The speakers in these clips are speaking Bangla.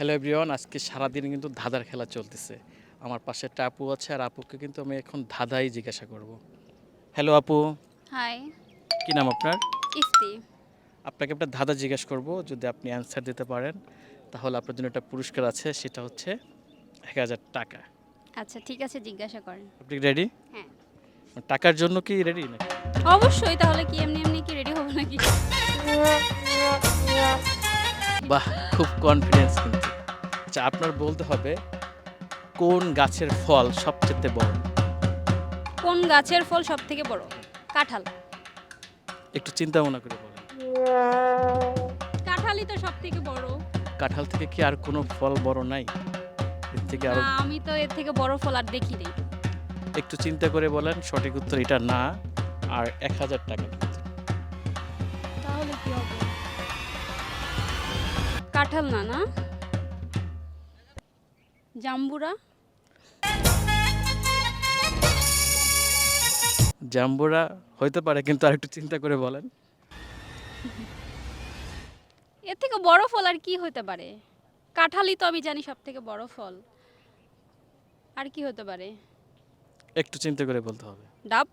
হ্যালো এভরিওয়ান আজকে সারাদিন কিন্তু ধাঁধার খেলা চলতেছে। আমার পাশে একটা আপু আছে আর আপুকে কিন্তু আমি এখন ধাঁধাই জিজ্ঞাসা করব। হ্যালো আপু। হাই কি নাম আপনার? ইফতি। আপনাকে একটা ধাঁধা জিজ্ঞাসা করব যদি আপনি অ্যান্সার দিতে পারেন। তাহলে আপনার জন্য একটা পুরস্কার আছে সেটা হচ্ছে এক হাজার টাকা। আচ্ছা ঠিক আছে জিজ্ঞাসা করেন। আপনি রেডি হ্যাঁ। টাকার জন্য কি রেডি নাকি? অবশ্যই তাহলে কি এমনি এমনি কি রেডি হব নাকি? বাহ খুব কনফিডেন্স কিন্তু। আচ্ছা আপনার বলতে হবে কোন গাছের ফল সবচেয়ে বড়? কোন গাছের ফল সব থেকে বড়? কাঁঠাল। একটু চিন্তা ভাবনা করে বলেন। কাঁঠালই তো সব থেকে বড়। কাঁঠাল থেকে কি আর কোনো ফল বড় নাই? এর থেকে আরও না, আমি তো এর থেকে বড় ফল আর দেখি নেই। একটু চিন্তা করে বলেন সঠিক উত্তর এটা না আর এক হাজার টাকা। তাহলে কি হবে? কাঁঠাল না না জাম্বুরা। জাম্বুরা হইতে পারে কিন্তু আর একটু চিন্তা করে বলেন। এর থেকে বড় ফল আর কি হতে পারে? কাঁঠালই তো আমি জানি সব থেকে বড় ফল। আর কি হতে পারে? একটু চিন্তা করে বলতে হবে। ডাব।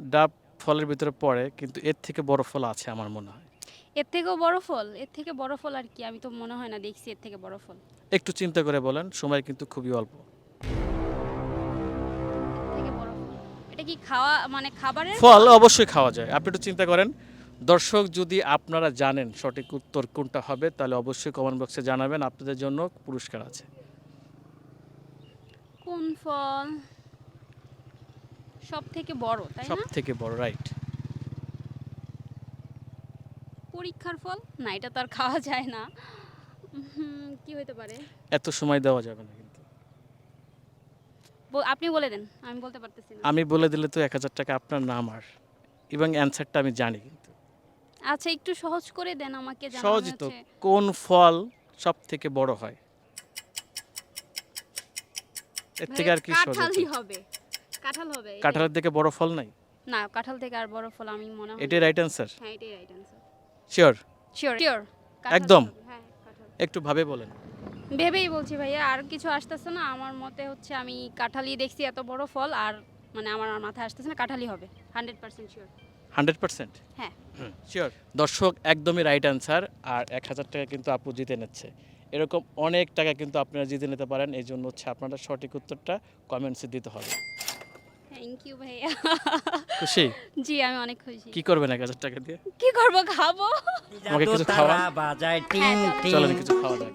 ডাব ফলের ভিতরে পড়ে কিন্তু এর থেকে বড় ফল আছে আমার মনে হয়। এর থেকেও বড় ফল? এর থেকে বড় ফল আর কি? আমি তো মনে হয় না দেখছি এর থেকে বড় ফল। একটু চিন্তা করে বলেন সময় কিন্তু খুবই অল্প। থেকে বড় ফল। এটা কি খাওয়া মানে খাবারের ফল অবশ্যই খাওয়া যায়। আপনি একটু চিন্তা করেন। দর্শক যদি আপনারা জানেন সঠিক উত্তর কোনটা হবে তাহলে অবশ্যই কমেন্ট বক্সে জানাবেন। আপনাদের জন্য পুরস্কার আছে। কোন ফল সব থেকে বড় তাই সব না? থেকে বড় রাইট পরীক্ষার ফল? না এটা তো আর খাওয়া যায় না। কি হতে পারে? এত সময় দেওয়া যাবে না কিন্তু। আপনি বলে দেন আমি বলতে পারতেছি না। আমি বলে দিলে তো এক হাজার টাকা আপনার না আমার। এবং অ্যান্সারটা আমি জানি কিন্তু। আচ্ছা একটু সহজ করে দেন আমাকে সহজই তো। কোন ফল সব থেকে বড় হয়? এর থেকে আর কি সহজ মানে কাঁঠালই হবে। কাঁঠাল হবে কাঁঠালের থেকে বড় ফল নাই? না কাঁঠাল থেকে আর বড় ফল আমি মনে হয় এটাই রাইট অ্যান্সার হ্যাঁ এটাই right answer sure sure sure একদম? হ্যাঁ একটু ভাবে বলেন। ভেবেই বলছি ভাইয়া আর কিছু আসতেছে না। আমার মতে হচ্ছে আমি কাঁঠালই দেখছি এত বড় ফল আর মানে আমার আর মাথায় আসতেছে না কাঁঠালই হবে। Hundred percent sure hundred percent হ্যাঁ। শিওর দর্শক একদমই রাইট অ্যান্সার আর এক হাজার টাকা কিন্তু আপু জিতে নিচ্ছে। এরকম অনেক টাকা কিন্তু আপনারা জিতে নিতে পারেন এই জন্য হচ্ছে আপনারা সঠিক উত্তরটা কমেন্টসে দিতে হবে। থ্যাংক ইউ ভাইয়া। খুশি? জি আমি অনেক খুশি। কি করবেন এক হাজার টাকা দিয়ে? কি করব খাব? আমাকে কিছু খাওয়া? বাজায় টিং টিং চলেন কিছু খাওয়া দাওয়া